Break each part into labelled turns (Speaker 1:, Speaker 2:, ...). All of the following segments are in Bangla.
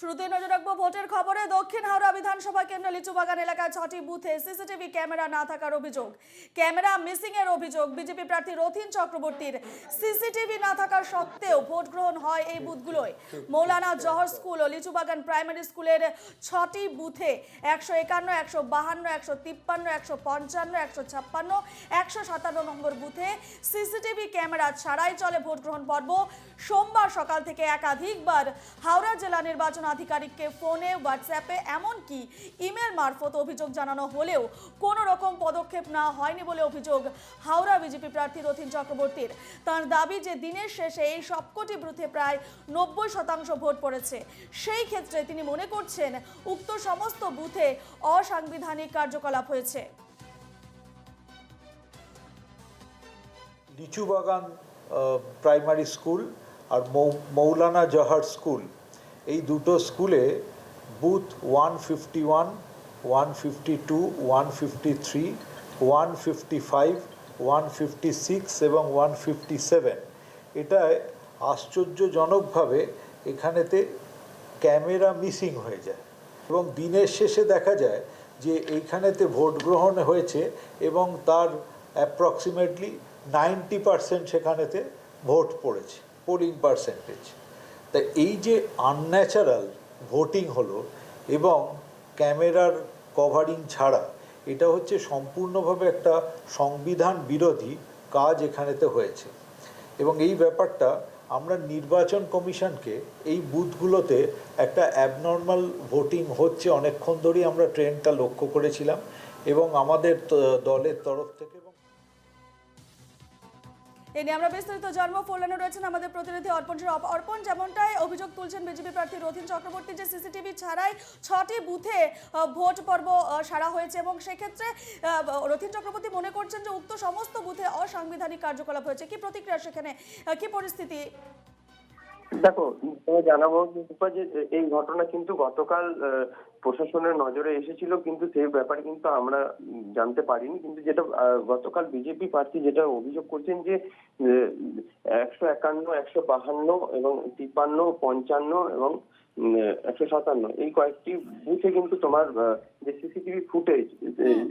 Speaker 1: শুরুতে নজর রাখব ভোটের খবরে। দক্ষিণ হাওড়া বিধানসভা কেন্দ্র লিচুবাগান এলাকায় ছটি বুথে সিসিটিভি ক্যামেরা না থাকার অভিযোগ। ক্যামেরা মিসিং এর অভিযোগ। বিজেপি প্রার্থী রথিন চক্রবর্তীর সিসিটিভি না থাকার সত্ত্বেও ভোট গ্রহণ হয় এই বুথগুলোয়। মৌলানা জহর স্কুল ও লিচুবাগান প্রাইমারি স্কুলের ছটি বুথে একশো একান্ন, একশো বাহান্ন, একশো তিপ্পান্ন, একশো পঞ্চান্ন, একশো ছাপ্পান্ন, একশো সাতান্ন নম্বর বুথে সিসিটিভি ক্যামেরা ছাড়াই চলে ভোট গ্রহণ পর্ব। সোমবার সকাল থেকে একাধিকবার হাওড়া জেলা নির্বাচন আধিকারিককে ফোনে, হোয়াটসঅ্যাপে, এমনকি ইমেল মারফত অভিযোগ জানানো হলেও কোনো রকম পদক্ষেপ না হয়নি বলে অভিযোগ হাওড়া বিজেপি প্রার্থী রথিন চক্রবর্তীর। তার দাবি যে দিনের শেষে এই সবকটি বুথে প্রায় নব্বই শতাংশ ভোট পড়েছে, সেই ক্ষেত্রে তিনি মনে করছেন উক্ত সমস্ত বুথে অসাংবিধানিক কার্যকলাপ হয়েছে।
Speaker 2: লিচু বাগান প্রাইমারি স্কুল আর মৌলানা জহার স্কুল এই দুটো স্কুলে booth one fifty one one fifty two one fifty three one fifty five one fifty six এবং ওয়ান ফিফটি সেভেন এটায় আশ্চর্যজনকভাবে এখানেতে ক্যামেরা মিসিং হয়ে যায় এবং দিনের শেষে দেখা যায় যে এইখানেতে ভোট গ্রহণ হয়েছে এবং তার অ্যাপ্রক্সিমেটলি নাইনটি পারসেন্ট সেখানেতে ভোট পড়েছে পোলিং পার্সেন্টেজ তা এই যে আনন্যাচারাল ভোটিং হলো এবং ক্যামেরার কভারিং ছাড়া, এটা হচ্ছে সম্পূর্ণভাবে একটা সংবিধান বিরোধী কাজ এখানেতে হয়েছে। এবং এই ব্যাপারটা আমরা নির্বাচন কমিশনকে এই বুথগুলোতে একটা অ্যাবনর্মাল ভোটিং হচ্ছে অনেকক্ষণ ধরেই আমরা ট্রেনটা লক্ষ্য করেছিলাম এবং আমাদের দলের তরফ থেকে
Speaker 1: এ নিয়ে আমরা বিস্তারিত জন্ম ফোলানো রয়েছেন আমাদের প্রতিনিধি অর্পণ। অর্পণ, যেমনটাই অভিযোগ তুলছেন বিজেপি প্রার্থী রথিন চক্রবর্তী যে সিসিটিভি ছাড়াই ছটি বুথে ভোট পর্ব সারা হয়েছে এবং সেক্ষেত্রে রথিন চক্রবর্তী মনে করছেন যে উক্ত সমস্ত বুথে অসাংবিধানিক কার্যকলাপ হয়েছে। কি প্রতিক্রিয়া সেখানে? কি পরিস্থিতি?
Speaker 3: দেখো জানাব যে এই ঘটনা কিন্তু গতকাল প্রশাসনের নজরে এসেছিল, কিন্তু সেই ব্যাপারে কিন্তু আমরা জানতে পারিনি। কিন্তু যেটা গতকাল বিজেপি প্রার্থী যেটা অভিযোগ করছেন যে একশো একান্ন, একশো বাহান্ন এবং তিপ্পান্ন, পঞ্চান্ন এবং একশো সাতান্ন এই কয়েকটি বুথে কিন্তু তোমার যে সিসিটিভি ফুটেজ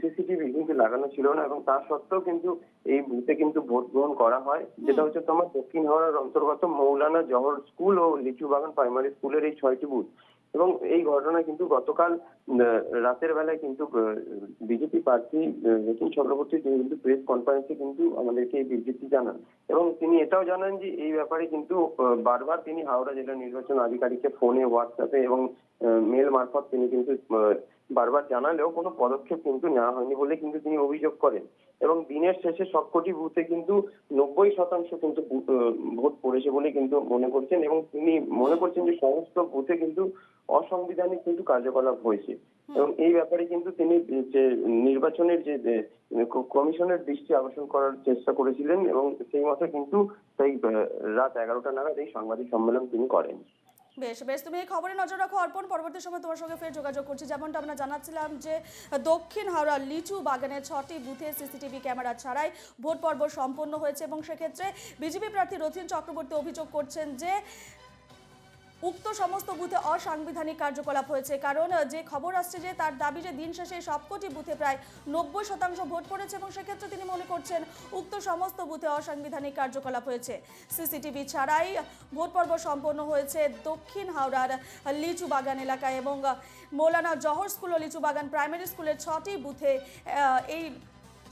Speaker 3: সিসিটিভি কিন্তু লাগানো ছিল না এবং তা সত্ত্বেও কিন্তু এই বুথে কিন্তু ভোট গ্রহণ করা হয়। যেটা হচ্ছে তোমার দক্ষিণ হাওড়ার অন্তর্গত মৌলানা জহর স্কুল ও লিচু বাগান প্রাইমারি স্কুলের এই ছয়টি বুথ। এবং এই ঘটনা কিন্তু গতকাল রাতের বেলায় কিন্তু বিজেপি প্রার্থী নতুন চক্রবর্তী, তিনি কিন্তু প্রেস কনফারেন্সে কিন্তু আমাদেরকে এই বিবৃতি জানান। এবং তিনি এটাও জানান যে, এই ব্যাপারে কিন্তু বারবার তিনি হাওড়া জেলা নির্বাচন আধিকারিককে ফোনে হোয়াটসঅ্যাপে এবং মেল মারফত তিনি কিন্তু বারবার জানালেও কোনো পদক্ষেপ কিন্তু নেওয়া হয়নি বলে কিন্তু তিনি অভিযোগ করেন। এবং দিনের শেষে সবকটি বুথে কিন্তু নব্বই শতাংশ কিন্তু ভোট পড়েছে বলে কিন্তু মনে করছেন এবং তিনি মনে করছেন যে সমস্ত বুথে কিন্তু অসাংবিধানিক কিন্তু কার্যকলাপ হয়েছে। এবং এই ব্যাপারে কিন্তু তিনি যে নির্বাচনের যে যে কমিশনের দৃষ্টি আকর্ষণ করার চেষ্টা করেছিলেন এবং সেই মতো কিন্তু সেই রাত এগারোটা নাগাদ এই সাংবাদিক সম্মেলন তিনি করেন।
Speaker 1: বেশ বেশ, তুমি এই খবরে নজর রাখো অর্পণ, পরবর্তী সময় তোমার সঙ্গে ফের যোগাযোগ করছি। যেমনটা আমরা জানাচ্ছিলাম যে, দক্ষিণ হাওড়া লিচু বাগানে ছটি বুথে সিসিটিভি ক্যামেরা ছাড়াই ভোট পর্ব সম্পন্ন হয়েছে এবং সেক্ষেত্রে বিজেপি প্রার্থী রথিন চক্রবর্তী অভিযোগ করছেন যে উক্ত সমস্ত বুথে অসাংবিধানিক কার্যকলাপ হয়েছে। কারণ যে খবর আসছে যে তার দাবি যে দিন শেষে সবকটি বুথে প্রায় নব্বই শতাংশ ভোট পড়েছে এবং সেক্ষেত্রে তিনি মনে করছেন উক্ত সমস্ত বুথে অসাংবিধানিক কার্যকলাপ হয়েছে। সিসিটিভি ছাড়াই ভোট পর্ব সম্পন্ন হয়েছে দক্ষিণ হাওড়ার লিচু বাগান এলাকায় এবং মৌলানা জহর স্কুল ও লিচু বাগান প্রাইমারি স্কুলের ছটি বুথে এই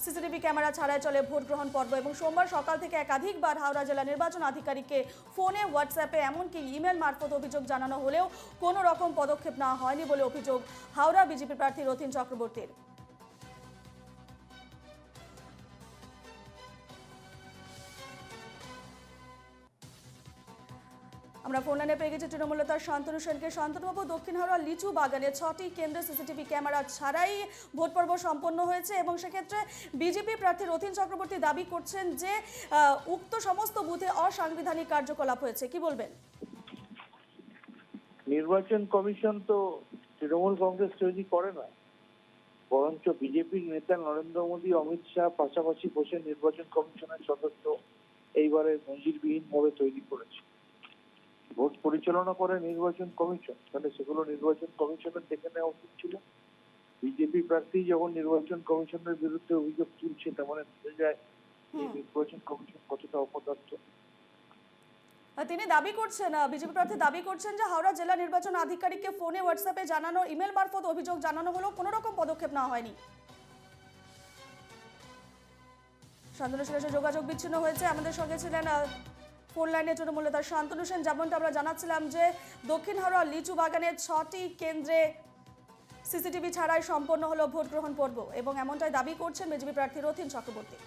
Speaker 1: সিসিটিভি ক্যামেরা ছাড়াই চলে ভোট গ্রহণ পর্ব এবং সোমবার সকাল থেকে একাধিকবার হাওড়া জেলা নির্বাচন আধিকারিককে ফোনে, হোয়াটসঅ্যাপে, এমনকি ইমেল মারফত অভিযোগ জানানো হলেও কোনো রকম পদক্ষেপ নেওয়া হয়নি বলে অভিযোগ হাওড়া বিজেপি প্রার্থী রথিন চক্রবর্তীর। আমরা ফোন লাইনে পেয়ে গেছি তৃণমূল নেতা শান্তনু সেনকে। শান্তনুবাবু, দক্ষিণ হাওড়া লিচু বাগানে ছটি কেন্দ্রে সিসিটিভি ক্যামেরা ছাড়াই ভোট পর্ব সম্পন্ন হয়েছে এবং সেক্ষেত্রে বিজেপি প্রার্থী রথিন চক্রবর্তী দাবি করছেন যে উক্ত সমস্ত বুথে অসাংবিধানিক কার্যকলাপ হয়েছে। কি বলবেন?
Speaker 4: নির্বাচন কমিশন তো তৃণমূল কংগ্রেস তৈরি করে না। বরঞ্চ বিজেপির নেতা নরেন্দ্র মোদী, অমিত শাহ, পাশাপাশি বসে নির্বাচন কমিশনের সদস্য এইবারে নজিরবিহীন ভাবে তৈরি করেছে। ভোট পরিচালনা করে নির্বাচন কমিশন। তাহলে সেগুলো নির্বাচন কমিশনের দেখে নেওয়া উচিত ছিল। বিজেপি প্রার্থী যখন নির্বাচন কমিশনের বিরুদ্ধে অভিযোগ তুলছে তার মানে বোঝা যায় নির্বাচন কমিশন কতটা অপদার্থ।
Speaker 1: তিনি দাবি করছেন বিজেপি প্রার্থী দাবি করছেন যে হাওড়া জেলা নির্বাচন আধিকারিককে ফোনে হোয়াটসঅ্যাপে জানানো ইমেল মারফত অভিযোগ জানানো হলেও কোনো রকম পদক্ষেপ নেওয়া হয়নি। শান্তনু সেনের সাথে যোগাযোগ বিচ্ছিন্ন হয়েছে। আমাদের সঙ্গে ছিলেন ফোন লাইনের জন্য মূলত শান্তনু সেন, যেমনটা আমরা জানাচ্ছিলাম যে দক্ষিণ হাওড়া লিচু বাগানের ছটি কেন্দ্রে সিসিটিভি ছাড়াই সম্পন্ন হলো ভোট গ্রহণ পর্ব এবং এমনটাই দাবি করছেন বিজেপি প্রার্থী রথিন চক্রবর্তী।